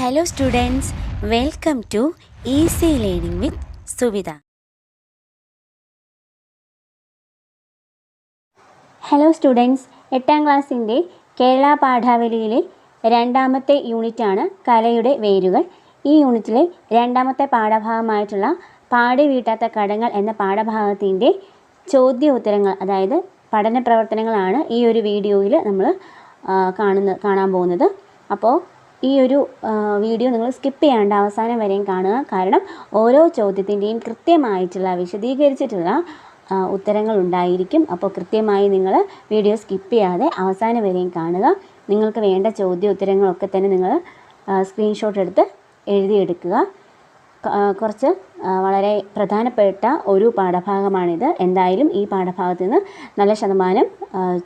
Hello students welcome to easy learning with Suvitha hello students എട്ടാം ക്ലാസ്സിന്റെ കേരള പാഠാവലിയിലെ രണ്ടാമത്തെ യൂണിറ്റാണ് കലയുടെ വേരുകൾ. ഈ യൂണിറ്റിലെ രണ്ടാമത്തെ പാഠഭാഗമായിട്ടുള്ള പാടി വീട്ടാത്ത കടങ്ങൾ എന്ന പാഠഭാഗത്തിന്റെ ചോദ്യ ഉത്തരങ്ങൾ അതായത് പഠന പ്രവർത്തനങ്ങളാണ് ഈ ഒരു വീഡിയോയിൽ നമ്മൾ കാണുന്ന കാണാൻ പോകുന്നത്. അപ്പോൾ ഈ ഒരു വീഡിയോ നിങ്ങൾ സ്കിപ്പ് ചെയ്യാണ്ട് അവസാനം വരെയും കാണുക. കാരണം ഓരോ ചോദ്യത്തിന്റെയും കൃത്യമായിട്ടുള്ള വിശദീകരിച്ചിട്ടുള്ള ഉത്തരങ്ങൾ ഉണ്ടായിരിക്കും. അപ്പോൾ കൃത്യമായി നിങ്ങൾ വീഡിയോ സ്കിപ്പ് ചെയ്യാതെ അവസാനം വരെയും കാണുക. നിങ്ങൾക്ക് വേണ്ട ചോദ്യ ഉത്തരങ്ങളൊക്കെ തന്നെ നിങ്ങൾ സ്ക്രീൻഷോട്ട് എടുത്ത് എഴുതിയെടുക്കുക. കുറച്ച് വളരെ പ്രധാനപ്പെട്ട ഒരു പാഠഭാഗമാണിത്. എന്തായാലും ഈ പാഠഭാഗത്ത് നിന്ന് നല്ല ശതമാനം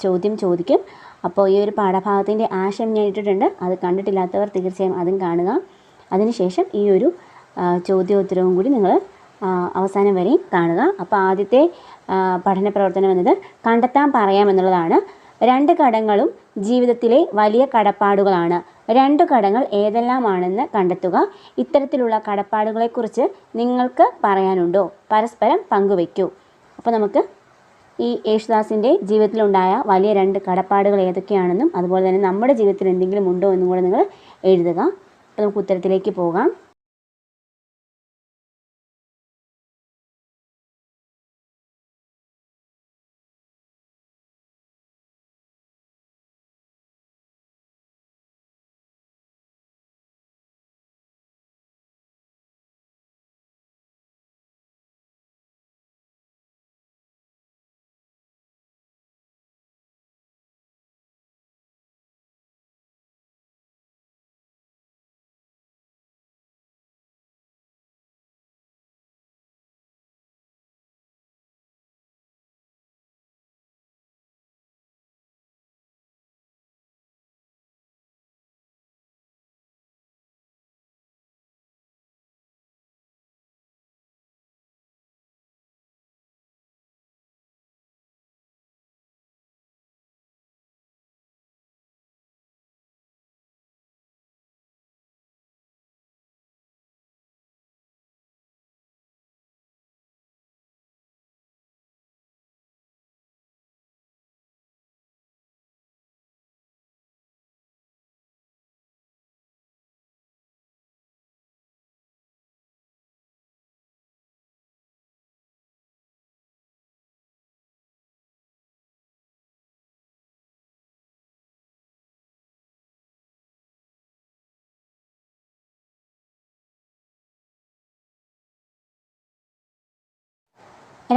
ചോദ്യം ചോദിക്കും. അപ്പോൾ ഈ ഒരു പാഠഭാഗത്തിന്റെ ആശയം ഞാൻ ഇട്ടിട്ടുണ്ട്. അത് കണ്ടിട്ടില്ലാത്തവർ തീർച്ചയായും അതും കാണുക. അതിനുശേഷം ഈ ഒരു ചോദ്യോത്തരവും കൂടി നിങ്ങൾ അവസാനം വരെയും കാണുക. അപ്പോൾ ആദ്യത്തെ പഠന പ്രവർത്തനം എന്നത് കണ്ടെത്താൻ പറയാമെന്നുള്ളതാണ് രണ്ട് കടങ്ങളും ജീവിതത്തിലെ വലിയ കടപ്പാടുകളാണ്. രണ്ട് കടങ്ങൾ ഏതെല്ലാമാണെന്ന് കണ്ടെത്തുക. ഇത്തരത്തിലുള്ള കടപ്പാടുകളെക്കുറിച്ച് നിങ്ങൾക്ക് പറയാനുണ്ടോ? പരസ്പരം പങ്കുവയ്ക്കൂ. അപ്പോൾ നമുക്ക് ഈ യേശുദാസിന്റെ ജീവിതത്തിലുണ്ടായ വലിയ രണ്ട് കടപ്പാടുകൾ ഏതൊക്കെയാണെന്നും അതുപോലെ തന്നെ നമ്മുടെ ജീവിതത്തിൽ എന്തെങ്കിലും ഉണ്ടോ എന്നും കൂടെ നിങ്ങൾ എഴുതുക. അപ്പോൾ നമുക്ക് ഉത്തരത്തിലേക്ക് പോകാം.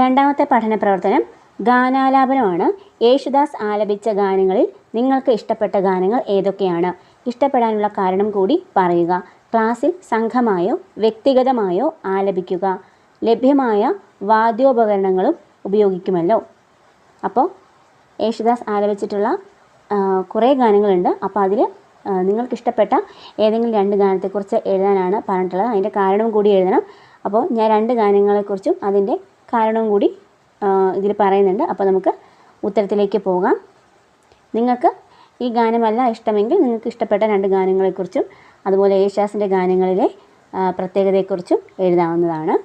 രണ്ടാമത്തെ പഠന പ്രവർത്തനം ഗാനാലാപനമാണ്. യേശുദാസ് ആലപിച്ച ഗാനങ്ങളിൽ നിങ്ങൾക്ക് ഇഷ്ടപ്പെട്ട ഗാനങ്ങൾ ഏതൊക്കെയാണ്? ഇഷ്ടപ്പെടാനുള്ള കാരണം കൂടി പറയുക. ക്ലാസ്സിൽ സംഘമായോ വ്യക്തിഗതമായോ ആലപിക്കുക. ലഭ്യമായ വാദ്യോപകരണങ്ങളും ഉപയോഗിക്കുമല്ലോ. അപ്പോൾ യേശുദാസ് ആലപിച്ചിട്ടുള്ള കുറേ ഗാനങ്ങളുണ്ട്. അപ്പോൾ അതിൽ നിങ്ങൾക്ക് ഇഷ്ടപ്പെട്ട ഏതെങ്കിലും രണ്ട് ഗാനത്തെക്കുറിച്ച് എഴുതാനാണ് പറഞ്ഞിട്ടുള്ളത്. അതിന്റെ കാരണം കൂടി എഴുതണം. അപ്പോൾ ഞാൻ രണ്ട് ഗാനങ്ങളെക്കുറിച്ചും അതിന്റെ കാരണവും കൂടി ഇതിൽ പറയുന്നുണ്ട്. അപ്പോൾ നമുക്ക് ഉത്തരത്തിലേക്ക് പോകാം. നിങ്ങൾക്ക് ഈ ഗാനമല്ല ഇഷ്ടമെങ്കിൽ നിങ്ങൾക്ക് ഇഷ്ടപ്പെട്ട രണ്ട് ഗാനങ്ങളെക്കുറിച്ചും അതുപോലെ യേശുദാസിന്റെ ഗാനങ്ങളിലെ പ്രത്യേകതയെക്കുറിച്ചും എഴുതാവുന്നതാണ്.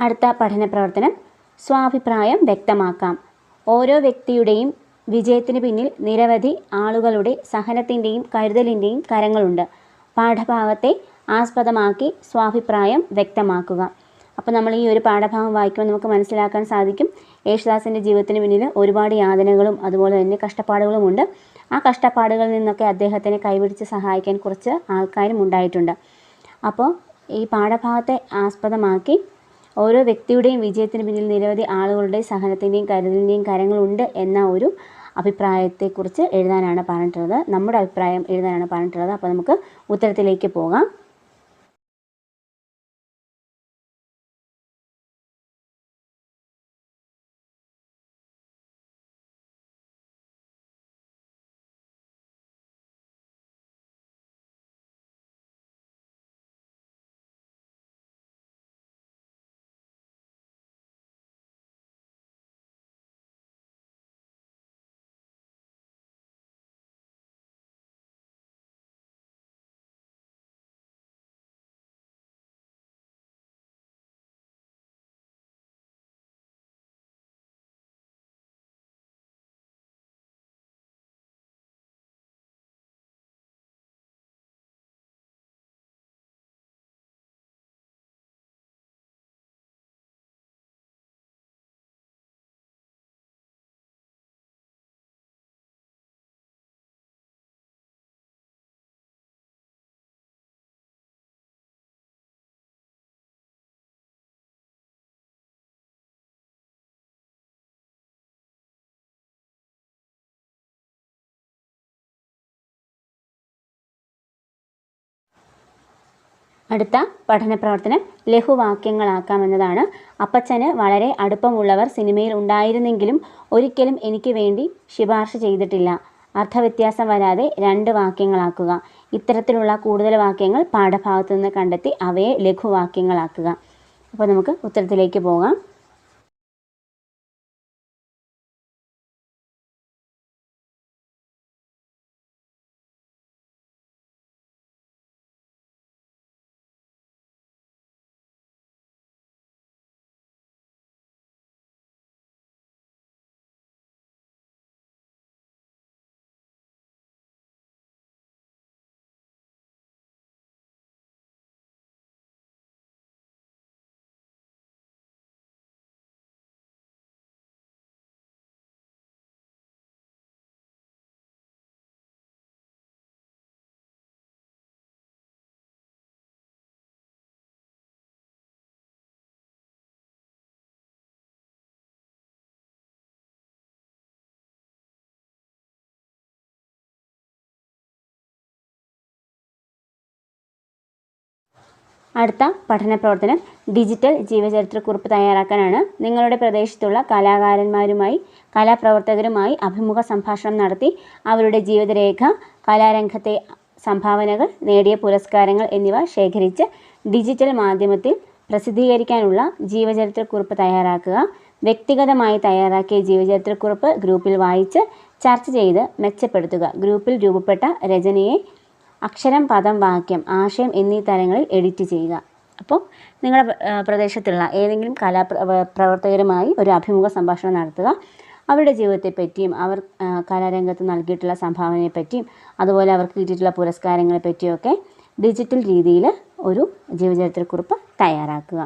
അടുത്ത പഠന പ്രവർത്തനം സ്വാഭിപ്രായം വ്യക്തമാക്കാം. ഓരോ വ്യക്തിയുടെയും വിജയത്തിന് പിന്നിൽ നിരവധി ആളുകളുടെ സഹനത്തിന്റെയും കരുതലിന്റെയും കരങ്ങളുണ്ട്. പാഠഭാഗത്തെ ആസ്പദമാക്കി സ്വാഭിപ്രായം വ്യക്തമാക്കുക. അപ്പോൾ നമ്മൾ ഈ ഒരു പാഠഭാഗം വായിക്കുമ്പോൾ നമുക്ക് മനസ്സിലാക്കാൻ സാധിക്കും. യേശുദാസിന്റെ ജീവിതത്തിന് പിന്നിൽ ഒരുപാട് യാതനകളും അതുപോലെ തന്നെ കഷ്ടപ്പാടുകളുമുണ്ട് ആ കഷ്ടപ്പാടുകളിൽ നിന്നൊക്കെ അദ്ദേഹത്തിനെ കൈപിടിച്ച് സഹായിക്കാൻ കുറച്ച് ആൾക്കാരും ഉണ്ടായിട്ടുണ്ട്. അപ്പോൾ ഈ പാഠഭാഗത്തെ ആസ്പദമാക്കി ഓരോ വ്യക്തിയുടെയും വിജയത്തിന് പിന്നിൽ നിരവധി ആളുകളുടെ സഹനത്തിന്റെയും കരുതലിന്റെയും കാര്യങ്ങളുണ്ട് എന്ന ഒരു അഭിപ്രായത്തെക്കുറിച്ച് എഴുതാനാണ് പറഞ്ഞിട്ടുള്ളത്. നമ്മുടെ അഭിപ്രായം എഴുതാനാണ് പറഞ്ഞിട്ടുള്ളത്. അപ്പോൾ നമുക്ക് ഉത്തരത്തിലേക്ക് പോകാം. അടുത്ത പഠന പ്രവർത്തനം ലഘുവാക്യങ്ങളാക്കാമെന്നതാണ്. അപ്പച്ചന് വളരെ അടുപ്പമുള്ളവർ സിനിമയിൽ ഉണ്ടായിരുന്നെങ്കിലും ഒരിക്കലും എനിക്ക് വേണ്ടി ശുപാർശ ചെയ്തിട്ടില്ല. അർത്ഥവ്യത്യാസം വരാതെ രണ്ട് വാക്യങ്ങളാക്കുക. ഇത്തരത്തിലുള്ള കൂടുതൽ വാക്യങ്ങൾ പാഠഭാഗത്തു നിന്ന് കണ്ടെത്തി അവയെ ലഘുവാക്യങ്ങളാക്കുക. അപ്പോൾ നമുക്ക് ഉത്തരത്തിലേക്ക് പോകാം. അടുത്ത പഠന പ്രവർത്തനം ഡിജിറ്റൽ ജീവചരിത്രക്കുറിപ്പ് തയ്യാറാക്കാനാണ്. നിങ്ങളുടെ പ്രദേശത്തുള്ള കലാകാരന്മാരുമായി കലാപ്രവർത്തകരുമായി അഭിമുഖ സംഭാഷണം നടത്തി അവരുടെ ജീവിതരേഖ കലാരംഗത്തെ സംഭാവനകൾ നേടിയ പുരസ്കാരങ്ങൾ എന്നിവ ശേഖരിച്ച് ഡിജിറ്റൽ മാധ്യമത്തിൽ പ്രസിദ്ധീകരിക്കാനുള്ള ജീവചരിത്രക്കുറിപ്പ് തയ്യാറാക്കുക. വ്യക്തിഗതമായി തയ്യാറാക്കിയ ജീവചരിത്രക്കുറിപ്പ് ഗ്രൂപ്പിൽ വായിച്ച് ചർച്ച ചെയ്ത് മെച്ചപ്പെടുത്തുക. ഗ്രൂപ്പിൽ രൂപപ്പെട്ട രചനയെ അക്ഷരം പദം വാക്യം ആശയം എന്നീ തരങ്ങളിൽ എഡിറ്റ് ചെയ്യുക. അപ്പോൾ നിങ്ങളുടെ പ്രദേശത്തുള്ള ഏതെങ്കിലും കലാ പ്രവർത്തകരുമായി ഒരു അഭിമുഖ സംഭാഷണം നടത്തുക. അവരുടെ ജീവിതത്തെ പറ്റിയും അവർ കലാരംഗത്ത് നൽകിയിട്ടുള്ള സംഭാവനയെ പറ്റിയും അതുപോലെ അവർക്ക് കിട്ടിയിട്ടുള്ള പുരസ്കാരങ്ങളെ പറ്റിയൊക്കെ ഡിജിറ്റൽ രീതിയിൽ ഒരു ജീവചരിത്രക്കുറിപ്പ് തയ്യാറാക്കുക.